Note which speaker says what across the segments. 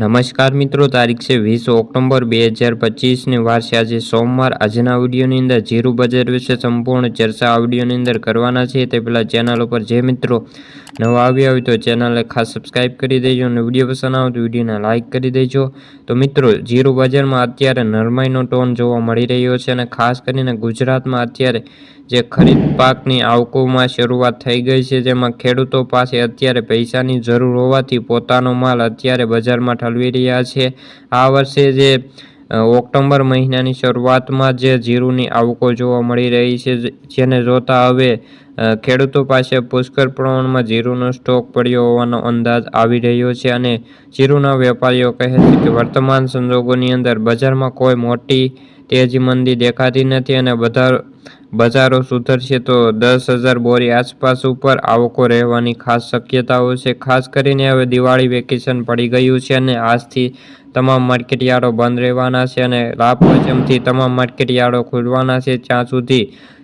Speaker 1: નમસ્કાર મિત્રો, તારીખ છે વીસ ઓક્ટોબર બે હજાર પચીસની વાર છે. આજે સોમવાર. આજના વિડીયોની અંદર જીરું બજાર વિશે સંપૂર્ણ ચર્ચા આ વિડીયોની અંદર કરવાના છે. તે પહેલાં ચેનલ ઉપર જે મિત્રો નવા આવ્યા હોય તો ચેનલને ખાસ સબસ્ક્રાઈબ કરી દેજો અને વીડિયો પસંદ આવે તો વિડીયોને લાઇક કરી દેજો. તો મિત્રો જીરો બજારમાં અત્યારે નરમાઈનો ટોન જોવા મળી રહ્યો છે અને ખાસ કરીને ગુજરાતમાં અત્યારે જે ખરીદ પાકની આવકોમાં શરૂઆત થઈ ગઈ છે, જેમાં ખેડૂતો પાસે અત્યારે પૈસાની જરૂર હોવાથી પોતાનો માલ અત્યારે બજારમાં ઠલવી રહ્યા છે. આ વર્ષે જે ઓક્ટોબર મહિનાની શરૂઆતમાં જે જીરુની આવકો જોવા મળી રહી છે જેને જોતા હવે ખેડૂતો પાસે પુષ્કળ પ્રમાણમાં જીરુનો સ્ટોક પડ્યો હોવાનો અંદાજ આવી રહ્યો છે અને જીરુના વેપારીઓ કહે છે કે વર્તમાન સંજોગોની અંદર બજારમાં કોઈ મોટી તેજી મંદી દેખાતી નથી અને બધા બજારો સુધરશે તો દસ હજાર બોરી આસપાસ ઉપર આવકો રહેવાની ખાસ શક્યતાઓ છે. ખાસ કરીને હવે દિવાળી વેકેશન પડી ગયું છે અને આજથી તમામ માર્કેટયાર્ડો બંધ રહેવાના છે અને લાભ પંચમથી તમામ માર્કેટયાર્ડો ખુલવાના છે. જ્યાં સુધી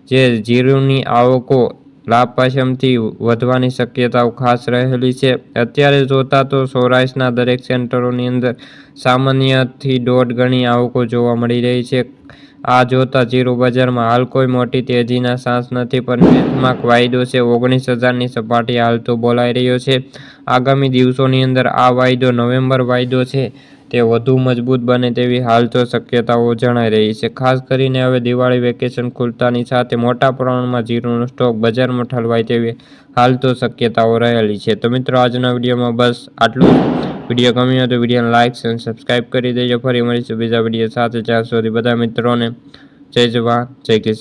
Speaker 1: જે જીરુની આવકો લાભ પંચમથી વધવાની શક્યતાઓ ખાસ રહેલી છે. અત્યારે જોતા તો સૌરાષ્ટ્રના દરેક સેન્ટરોની અંદર સામાન્યથી દોઢ ગણી આવકો જોવા મળી રહી છે. આ જોતા જીરો બજારમાં હાલ કોઈ મોટી તેજીના સાંસ નથી, પણ બેંચમાર્ક વાયદો છે. ઓગણીસ હજારની સપાટી હાલ તો બોલાઈ રહ્યો છે. આગામી દિવસોની અંદર આ વાયદો નવેમ્બર વાયદો છે. તે વધુ મજબૂત બને તેવી હાલ તો શક્યતાઓ જણાઈ રહી છે. ખાસ કરીને હવે દિવાળી વેકેશન ખુલતાની સાથે મોટા પ્રમાણમાં જીરુનો સ્ટોક બજારમાં ઠલવાય તેવી હાલ તો શક્યતાઓ રહેલી છે. તો મિત્રો, આજના વિડીયોમાં બસ આટલું. વીડિયો ગમ્યો હોય તો વિડીયોને લાઇક અને સબસ્ક્રાઇબ કરી દેજો. ફરી મળીશું બીજા વીડિયો સાથે. જ્યાં સુધી બધા મિત્રોને જય જવાન, જય કિસાન.